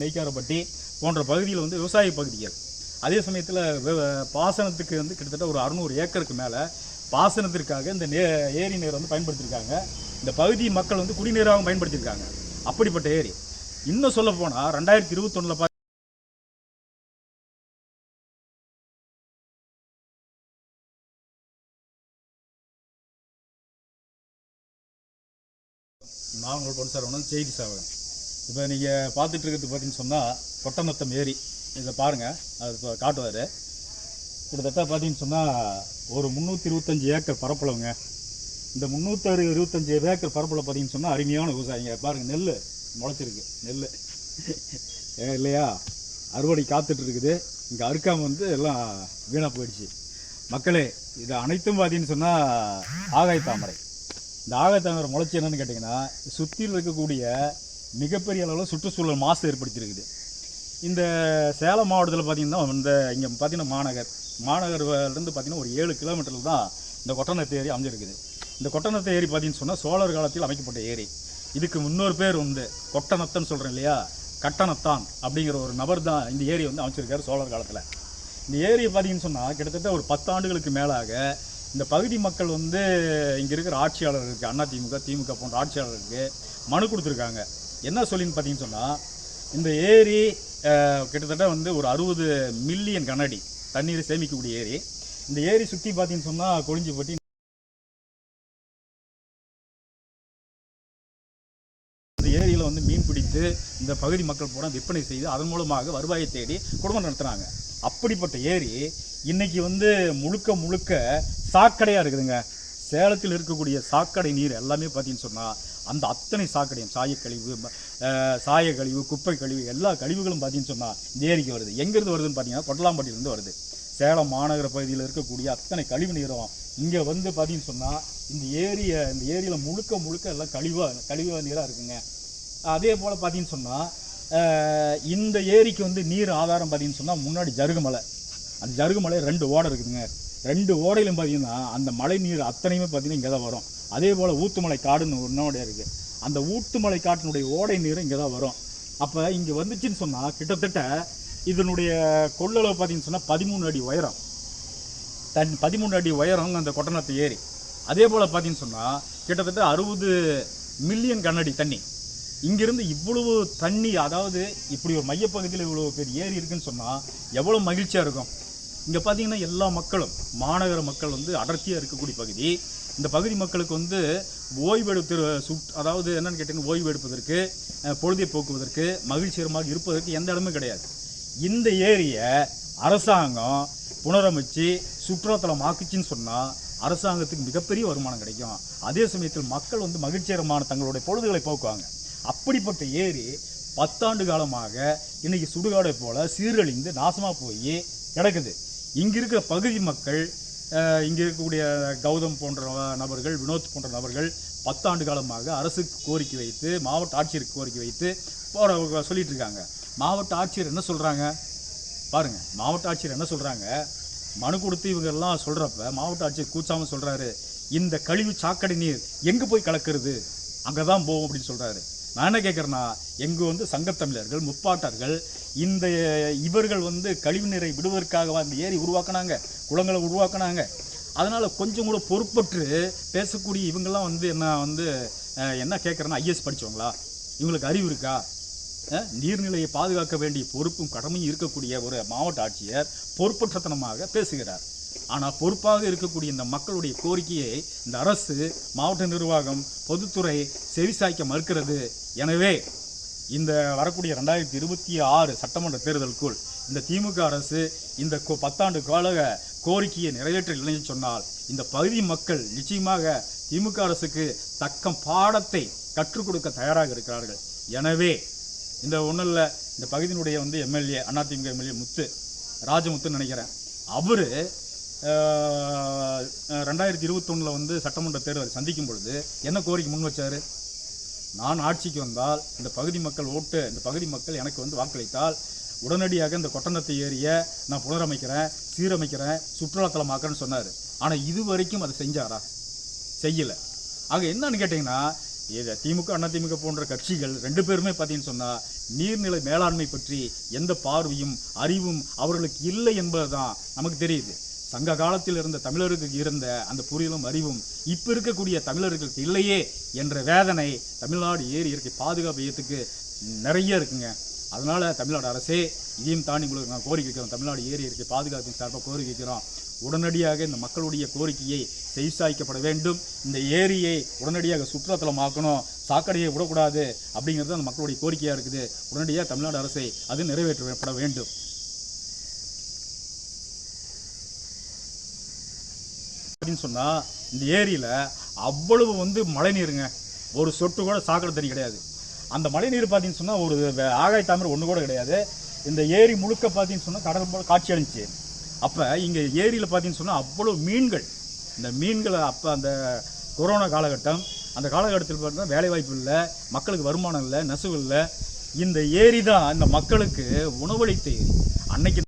நெய்க்காரப்பட்டி போன்ற பகுதியில் வந்து விவசாய பகுதிகள். அதே சமயத்தில் பாசனத்துக்கு வந்து கிட்டத்தட்ட ஒரு அறுநூறு ஏக்கருக்கு மேலே பாசனத்திற்காக இந்த நே ஏரி நீர் வந்து பயன்படுத்தியிருக்காங்க இந்த பகுதி மக்கள் வந்து குடிநீராகவும் பயன்படுத்தியிருக்காங்க அப்படிப்பட்ட ஏரி. இன்னும் சொல்ல போனால் ரெண்டாயிரத்தி இருபத்தொன்னில் பா நான் உங்கள் பொண்ணு சார் செய்தி சேவகன் இப்போ நீங்கள் பார்த்துட்டு இருக்கிறது பார்த்தீங்கன்னு சொன்னால் கொட்டநத்தம் ஏரி. இதை பாருங்கள் அது இப்போ காட்டுவார். கிட்டத்தட்ட பார்த்தீங்கன்னு சொன்னால் ஒரு முந்நூற்றி இருபத்தஞ்சி ஏக்கர் பரப்பளவுங்க. இந்த முந்நூற்றி இருபத்தஞ்சி ஏக்கர் பரப்பளவு பார்த்தீங்கன்னு சொன்னால் அருமையான விவசாயிங்க பாருங்கள் நெல் முளைச்சிருக்கு. நெல் இல்லையா? அறுவடை காத்துட்டு இருக்குது. இங்கே அறுக்காமல் வந்து எல்லாம் வீணாக போயிடுச்சு. மக்களே இது அனைத்தும் பார்த்தீங்கன்னு சொன்னால் ஆகாய தாமரை. இந்த ஆகாய தாமரை முளைச்சி என்னன்னு கேட்டிங்கன்னா சுற்றியில் இருக்கக்கூடிய மிகப்பெரிய அளவில் சுற்றுச்சூழல் மாசு ஏற்படுத்தியிருக்குது. இந்த சேலம் மாவட்டத்தில் பார்த்திங்கன்னா இந்த இங்கே பார்த்தீங்கன்னா மாநகர். மாநகர்லேருந்து பார்த்தீங்கன்னா ஒரு ஏழு கிலோமீட்டரில் தான் இந்த கொட்டநத்த ஏரி அமைஞ்சிருக்குது. இந்த கொட்டநத்த ஏரி பார்த்தீங்கன்னு சொன்னால் சோழர் காலத்தில் அமைக்கப்பட்ட ஏரி. இதுக்கு முன்னொரு பேர் வந்து கொட்டநத்தன்னு சொல்கிறேன் இல்லையா? கட்டணத்தான் அப்படிங்கிற ஒரு நபர் தான் இந்த ஏரி வந்து அமைச்சிருக்காரு சோழர் காலத்தில். இந்த ஏரியை பார்த்தீங்கன்னு சொன்னால் கிட்டத்தட்ட ஒரு பத்தாண்டுகளுக்கு மேலாக இந்த பகுதி மக்கள் வந்து இங்கே இருக்கிற ஆட்சியாளர்களுக்கு அண்ணா திமுக திமுக போன்ற ஆட்சியாளர்களுக்கு மனு கொடுத்துருக்காங்க. என்ன சொல்லின்னு பார்த்தீங்கன்னு சொன்னால் இந்த ஏரி கிட்டத்தட்ட வந்து ஒரு அறுபது மில்லியன் கனடி தண்ணீரை சேமிக்கக்கூடிய ஏரி. இந்த ஏரி சுற்றி பார்த்தீங்கன்னு சொன்னால் கொழிஞ்சிப்பட்டி இந்த ஏரியில் வந்து மீன் பிடித்து இந்த பகுதி மக்கள் பூரா விற்பனை செய்து அதன் மூலமாக வருவாயை தேடி குடும்பம் நடத்துகிறாங்க அப்படிப்பட்ட ஏரி இன்னைக்கு வந்து முழுக்க முழுக்க சாக்கடையாக இருக்குதுங்க. சேலத்தில் இருக்கக்கூடிய சாக்கடை நீர் எல்லாமே பார்த்தீங்கன்னு சொன்னால் அந்த அத்தனை சாக்கடையும் சாயக்கழிவு சாயக்கழிவு சாய கழிவு குப்பை கழிவு எல்லா கழிவுகளும் பார்த்தீங்கன்னு சொன்னால் இந்த ஏரிக்கு வருது. எங்கேருந்து வருதுன்னு பார்த்தீங்கன்னா கொட்டலாம்பட்டியிலேருந்து வருது. சேலம் மாநகர பகுதியில் இருக்கக்கூடிய அத்தனை கழிவு நீரும் இங்கே வந்து பார்த்தீங்கன்னு சொன்னால் இந்த ஏரியை இந்த ஏரியில் முழுக்க முழுக்க எல்லாம் கழிவாக கழிவு நீராக இருக்குங்க. அதே போல் பார்த்தீங்கன்னு சொன்னால் இந்த ஏரிக்கு வந்து நீர் ஆதாரம் பார்த்தீங்கன்னு சொன்னால் முன்னாடி ஜருகுமலை அந்த ஜருகுமலை ரெண்டு ஓடை இருக்குதுங்க. ரெண்டு ஓடையிலும் பார்த்தீங்கன்னா அந்த மழை நீர் அத்தனையுமே பார்த்தீங்கன்னா இங்கே தான் வரும். அதே போல் ஊத்துமலை காடுன்னு ஒன்றோடைய இருக்குது அந்த ஊத்துமலை காட்டினுடைய ஓடை நீரும் இங்கே தான் வரும். அப்போ இங்கே வந்துச்சுன்னு சொன்னால் கிட்டத்தட்ட இதனுடைய கொள்ளளவு பார்த்தீங்கன்னு சொன்னால் பதிமூணு அடி உயரம். தன் பதிமூணு அடி உயரம் அந்த கொட்டநத்து ஏரி அதே போல் பார்த்தீங்கன்னு சொன்னால் கிட்டத்தட்ட அறுபது மில்லியன் கண்ணடி தண்ணி. இங்கிருந்து இவ்வளவு தண்ணி அதாவது இப்படி ஒரு மையப்பகுதியில் இவ்வளவு பெரிய ஏரி இருக்குன்னு சொன்னால் எவ்வளோ மகிழ்ச்சியாக இருக்கும். இங்கே பார்த்தீங்கன்னா எல்லா மக்களும் மாநகர மக்கள் வந்து அடர்த்தியாக இருக்கக்கூடிய பகுதி. இந்த பகுதி மக்களுக்கு வந்து ஓய்வெடுத்து சுட் அதாவது என்னன்னு கேட்டிங்கன்னா ஓய்வு எடுப்பதற்கு பொழுதை போக்குவதற்கு மகிழ்ச்சிகரமாக இருப்பதற்கு எந்த இடமும் கிடையாது. இந்த ஏரியை அரசாங்கம் புனரமைச்சு சுற்றுலாத்தலம் ஆக்குச்சின்னு சொன்னால் அரசாங்கத்துக்கு மிகப்பெரிய வருமானம் கிடைக்கும். அதே சமயத்தில் மக்கள் வந்து மகிழ்ச்சிகரமான தங்களுடைய பொழுதுகளை போக்குவாங்க. அப்படிப்பட்ட ஏரி பத்தாண்டு காலமாக இன்றைக்கி சுடுகாடை போல சீரழிந்து நாசமாக போய் கிடக்குது. இங்கே இருக்கிற பகுதி மக்கள் இங்கே இருக்கக்கூடிய கௌதம் போன்ற நபர்கள் வினோத் போன்ற நபர்கள் பத்தாண்டு காலமாக அரசுக்கு கோரிக்கை வைத்து மாவட்ட ஆட்சியருக்கு கோரிக்கை வைத்து போகிறவங்க சொல்லிட்டு இருக்காங்க. மாவட்ட ஆட்சியர் என்ன சொல்கிறாங்க பாருங்கள் மாவட்ட ஆட்சியர் என்ன சொல்கிறாங்க மனு கொடுத்து இவங்கெல்லாம் சொல்கிறப்ப மாவட்ட ஆட்சியர் கூச்சாமல் சொல்கிறாரு இந்த கழிவு சாக்கடை நீர் எங்கே போய் கலக்கிறது? அங்கே தான் போகும் அப்படின்னு சொல்கிறாரு நான் என்ன கேட்கறேன்னா எங்கு வந்து சங்கத்தமிழர்கள் முப்பாட்டர்கள் இந்த இவர்கள் வந்து கழிவு நீரை விடுவதற்காக அந்த ஏரி உருவாக்குனாங்க குளங்களை உருவாக்குனாங்க. அதனால கொஞ்சம் கூட பொறுப்பற்று பேசக்கூடிய இவங்கெல்லாம் வந்து என்ன வந்து என்ன கேட்குறேன்னா ஐஎஸ் படித்தவங்களா இவங்களுக்கு அறிவு இருக்கா? அஹ், நீர்நிலையை பாதுகாக்க வேண்டிய பொறுப்பும் கடமையும் இருக்கக்கூடிய ஒரு மாவட்ட ஆட்சியர் பொறுப்பற்றத்தனமாக பேசுகிறார். ஆனால் பொறுப்பாக இருக்கக்கூடிய இந்த மக்களுடைய கோரிக்கையை இந்த அரசு மாவட்ட நிர்வாகம் பொதுத்துறை செவிசாய்க்க மறுக்கிறது. எனவே இந்த வரக்கூடிய ரெண்டாயிரத்தி இருபத்தி ஆறு சட்டமன்ற தேர்தலுக்குள் இந்த திமுக அரசு இந்த பத்தாண்டு கால கோரிக்கையை நிறைவேற்றவில்லைன்னு சொன்னால் இந்த பகுதி மக்கள் நிச்சயமாக திமுக அரசுக்கு தக்க பாடத்தை கற்றுக் கொடுக்க தயாராக இருக்கிறார்கள். எனவே இந்த ஒன்றும் இல்லை இந்த பகுதியினுடைய வந்து எம்எல்ஏ அதிமுக எம்எல்ஏ முத்து ராஜமுத்துன்னு நினைக்கிறேன். அவர் ரெண்டாயிரத்தி இருபத்தொன்னில் வந்து சட்டமன்ற தேர்தலை சந்திக்கும் பொழுது என்ன கோரிக்கை முன் வச்சார்? நான் ஆட்சிக்கு வந்தால் இந்த பகுதி மக்கள் ஓட்டு இந்த பகுதி மக்கள் எனக்கு வந்து வாக்களித்தால் உடனடியாக இந்த கொட்டணத்தை ஏறிய நான் புனரமைக்கிறேன் சீரமைக்கிறேன் சுற்றுலாத்தலமாக்குறேன்னு சொன்னார். ஆனால் இது வரைக்கும் அதை செஞ்சாரா? செய்யலை. ஆக என்னன்னு கேட்டிங்கன்னா இது திமுக அண்ணா திமுக போன்ற கட்சிகள் ரெண்டு பேருமே பார்த்தீங்கன்னு சொன்னால் நீர்நிலை மேலாண்மை பற்றி எந்த பார்வையும் அறிவும் அவர்களுக்கு இல்லை என்பதுதான் நமக்கு தெரியுது. சங்க காலத்தில் இருந்த தமிழருக்கு இருந்த அந்த புரியலும் அறிவும் இப்போ இருக்கக்கூடிய தமிழர்களுக்கு இல்லையே என்ற வேதனை தமிழ்நாடு ஏரி இயற்கை பாதுகாப்பு இயத்துக்கு நிறைய இருக்குங்க. அதனால் தமிழ்நாடு அரசே இதையும் தாண்டி உங்களுக்கு நான் கோரிக்கை வைக்கிறோம் தமிழ்நாடு ஏரி இயற்கை பாதுகாப்பின் சார்பாக கோரிக்கை வைக்கிறோம். உடனடியாக இந்த மக்களுடைய கோரிக்கையை செய்சாய்க்கப்பட வேண்டும். இந்த ஏரியை உடனடியாக சுற்றுலாத்தலமாக்கணும். சாக்கடையை விடக்கூடாது அப்படிங்கிறது அந்த மக்களுடைய கோரிக்கையாக இருக்குது. உடனடியாக தமிழ்நாடு அரசை அது நிறைவேற்றப்பட வேண்டும். அப்படின்னு சொன்னால் இந்த ஏரியில் அவ்வளவு வந்து மழை நீருங்க. ஒரு சொட்டு கூட சாக்கடை தண்ணி கிடையாது. அந்த மழை நீர் பார்த்தீங்கன்னு சொன்னால் ஒரு ஆகாய தாமரை ஒன்று கூட கிடையாது. இந்த ஏரி முழுக்க பார்த்தீங்கன்னு சொன்னால் கடல் போல காட்சி அளிச்சு. அப்போ இங்கே ஏரியில் பார்த்தீங்கன்னு சொன்னால் அவ்வளோ மீன்கள். இந்த மீன்களை அப்போ அந்த கொரோனா காலகட்டம் அந்த காலகட்டத்தில் பார்த்தீங்கன்னா வேலைவாய்ப்பு இல்லை மக்களுக்கு வருமானம் இல்லை நெசவு இல்லை. இந்த ஏரி தான் இந்த மக்களுக்கு உணவளித்த ஏரி. அன்னைக்கு